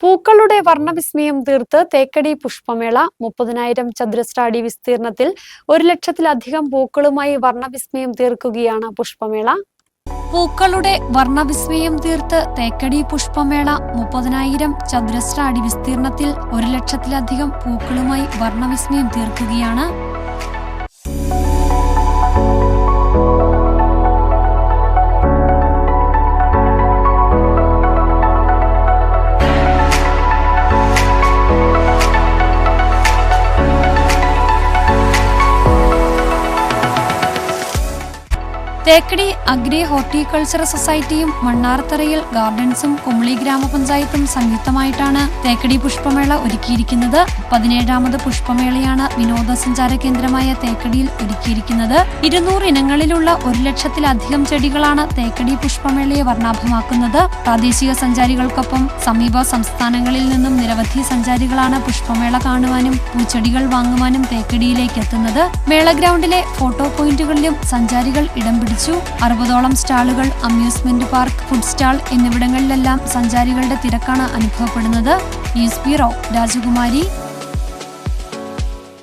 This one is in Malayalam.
പൂക്കളുടെ വർണവിസ്മയം തീർത്ത് തേക്കടി പുഷ്പമേള മുപ്പതിനായിരം ചതുരശ്ര അടി വിസ്തീർണത്തിൽ ഒരു ലക്ഷത്തിലധികം പൂക്കളുമായി വർണവിസ്മയം തീർക്കുകയാണ് പുഷ്പമേള. പൂക്കളുടെ വർണവിസ്മയം തീർത്ത് തേക്കടി പുഷ്പമേള മുപ്പതിനായിരം ചതുരശ്ര അടി വിസ്തീർണത്തിൽ ഒരു ലക്ഷത്തിലധികം പൂക്കളുമായി വർണവിസ്മയം തീർക്കുകയാണ് തേക്കടി അഗ്രി ഹോർട്ടിക്കൾച്ചർ സൊസൈറ്റിയും മണ്ണാർത്തറയിൽ ഗാർഡൻസും കുമളി ഗ്രാമപഞ്ചായത്തും സംയുക്തമായിട്ടാണ് തേക്കടി പുഷ്പമേള ഒരുക്കിയിരിക്കുന്നത്. പതിനേഴാമത് പുഷ്പമേളയാണ് വിനോദസഞ്ചാര കേന്ദ്രമായ തേക്കടിയിൽ ഒരുക്കിയിരിക്കുന്നത്. ഇരുന്നൂറ് ഇനങ്ങളിലുള്ള ഒരു ലക്ഷത്തിലധികം ചെടികളാണ് തേക്കടി പുഷ്പമേളയെ വർണാഭമാക്കുന്നത്. പ്രാദേശിക സഞ്ചാരികൾക്കൊപ്പം സമീപ സംസ്ഥാനങ്ങളിൽ നിന്നും നിരവധി സഞ്ചാരികളാണ് പുഷ്പമേള കാണുവാനും പൂച്ചെടികൾ വാങ്ങുവാനും തേക്കടിയിലേക്ക് എത്തുന്നത്. മേള ഗ്രൗണ്ടിലെ ഫോട്ടോ പോയിന്റുകളിലും സഞ്ചാരികൾ ഇടം പിടിച്ചു അറുപതോളം സ്റ്റാളുകൾ അമ്യൂസ്മെന്റ് പാർക്ക് ഫുഡ് സ്റ്റാൾ എന്നിവിടങ്ങളിലെല്ലാം സഞ്ചാരികളുടെ തിരക്കാണ് അനുഭവപ്പെടുന്നത്. ന്യൂസ് ബ്യൂറോ രാജകുമാരി.